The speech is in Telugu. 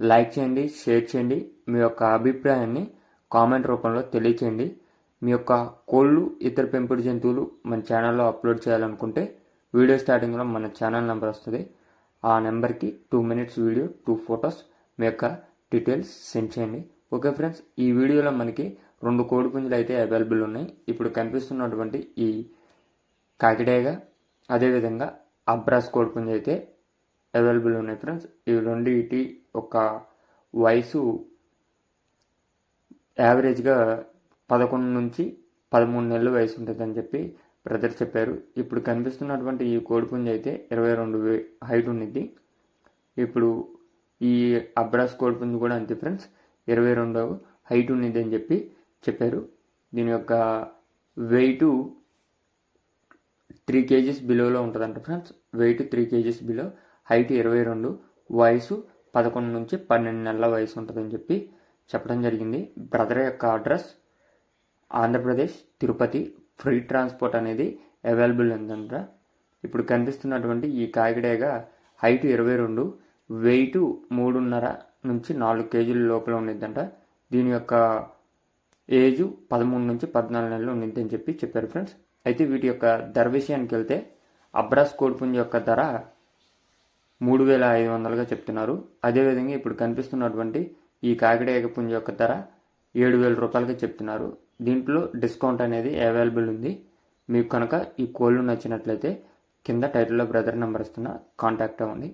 లైక్ చేయండి షేర్ చేయండి మీ యొక్క అభిప్రాయాన్ని కామెంట్ రూపంలో తెలియచేయండి. మీ యొక్క కోళ్ళు ఇతర పెంపుడు జంతువులు మన ఛానల్లో అప్లోడ్ చేయాలనుకుంటే వీడియో స్టార్టింగ్లో మన ఛానల్ నెంబర్ వస్తుంది. ఆ నెంబర్కి two minutes video two photos మీ యొక్క డీటెయిల్స్ సెండ్ చేయండి. ఓకే ఫ్రెండ్స్ ఈ వీడియోలో మనకి రెండు కోడి పుంజులు అయితే అవైలబుల్ ఉన్నాయి. ఇప్పుడు కనిపిస్తున్నటువంటి ఈ కాకిడేగా అదేవిధంగా అబ్రాస్ కోడి పుంజు అయితే అవైలబుల్ ఉన్నాయి ఫ్రెండ్స్. ఈ రెండింటి ఒక వయసు యావరేజ్గా పదకొండు నుంచి పదమూడు నెలల వయసు ఉంటుందని చెప్పి బ్రదర్ చెప్పారు. ఇప్పుడు కనిపిస్తున్నటువంటి ఈ కోడిపుంజ అయితే ఇరవై రెండు హైట్ ఉండిద్ది. ఇప్పుడు ఈ అబ్రాస్ కోడిపుంజ కూడా అంతే ఫ్రెండ్స్ ఇరవై రెండు హైట్ ఉండిద్ది అని చెప్పి చెప్పారు. దీని యొక్క వెయిట్ త్రీ కేజీస్ బిలోలో ఉంటుందంట friends. Weight three kgs below height ఇరవై రెండు వయసు పదకొండు నుంచి పన్నెండు నెలల వయసు ఉంటుందని చెప్పి చెప్పడం జరిగింది. బ్రదర్ యొక్క address Andhra Pradesh Tirupati free transport అనేది అవైలబుల్ ఉందంట. ఇప్పుడు కనిపిస్తున్నటువంటి ఈ కాకిడేగా హైట్ ఇరవై రెండు వెయిట్ మూడున్నర నుంచి నాలుగు కేజీల లోపల ఉండిద్దంట. దీని యొక్క ఏజ్ పదమూడు నుంచి పద్నాలుగు నెలలు ఉండిద్దని చెప్పి చెప్పారు ఫ్రెండ్స్. అయితే వీటి యొక్క ధర విషయానికి వెళ్తే అబ్రాస్ కోడిపుంజ యొక్క ధర మూడు వేల ఐదు వందలుగా చెప్తున్నారు. అదేవిధంగా ఇప్పుడు కనిపిస్తున్నటువంటి ఈ కాకిడేగ పుంజ యొక్క ధర ఏడు వేల రూపాయలుగా చెప్తున్నారు. దీంట్లో డిస్కౌంట్ అనేది అవైలబుల్ ఉంది. మీకు కనుక ఈ కోళ్ళు నచ్చినట్లయితే కింద టైటిల్లో బ్రదర్ నెంబర్ ఇస్తున్న కాంటాక్ట్ అవ్వండి.